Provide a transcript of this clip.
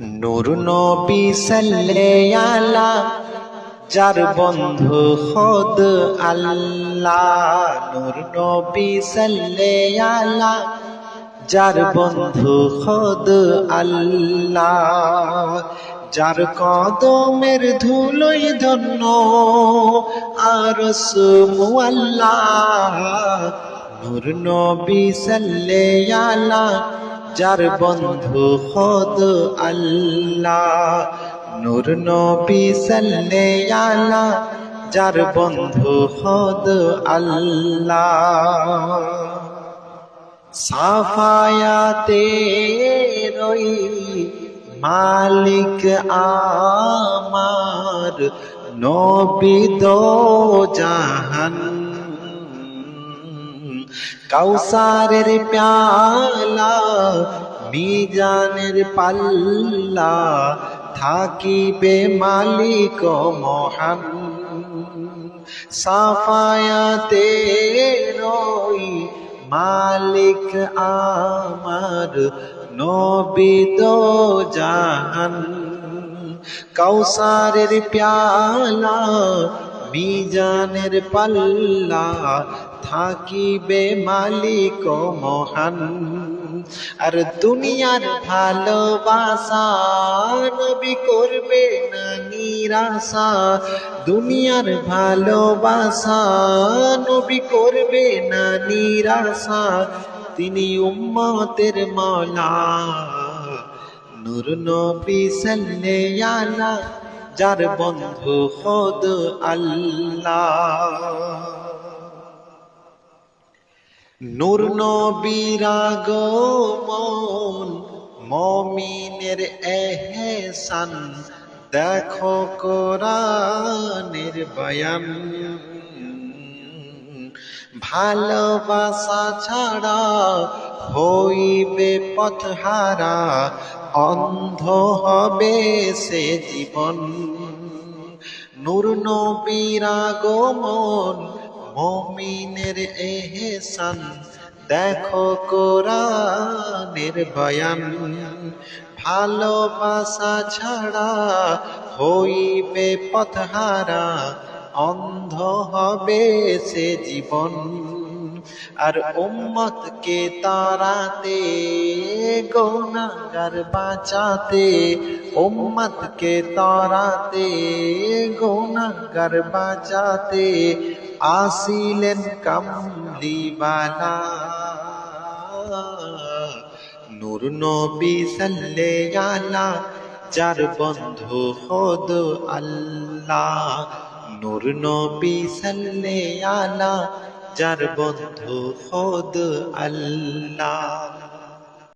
নূর নবী আলা যার বন্ধু খোদ আল্লাহ। নূর নবী আলা যার বন্ধু খোদ আল্লাহ। যার কদমের ধুলোই ধন্য, আর সুমুয়াল্লাহ নূর নবী আলা যার বন্ধু খোদ আল্লাহ, নূর নবী সাল্লে যার বন্ধু খোদ আল্লাহ। সাফায়াতে রই মালিক আমার, নবী দো জাহান কাউসারের প্যালা, মিজানের পাল্লা, থাকিবে মালিক মহান। সাফায়াতে রই মালিক আমার নবিদ জাহান। কৌসারের প্যালা, মিজানের পাল্লা থাকিবে মালিক মহান। আর দুনিয়ার ভালোবাসা নবী করবে না নিরাশা। দুনিয়ার ভালোবাসা নবী করবে না নিরাশা। তিনি উম্মতের মৌলা নূর নবী সাল্লে আলা যার বন্ধু খোদ আল্লাহ। নূর নবীর আগমন, মমিনের এহসান, দেখো কোরআনের বয়ান। ভালোবাসা ছাড়া হইবে পথহারা, অন্ধ হবে সে জীবন। নূর নবীর আগমন মমিনের এহসান, দেখো কোরআনের বয়ান। ভালোবাসা ছাড়া হইবে পথহারা, অন্ধ হবে সে জীবন। আর উম্মতকে তারাতে গোনাগার বাঁচাতে, উম্মতকে তারাতে গোনাগার বাঁচাতে আসিলেন কামলিবালা নূর নবী সাল্লে আলা যার বন্ধু খোদ আল্লাহ। নূর নবী সাল্লে আলা যার বন্ধু খোদ আল্লাহ।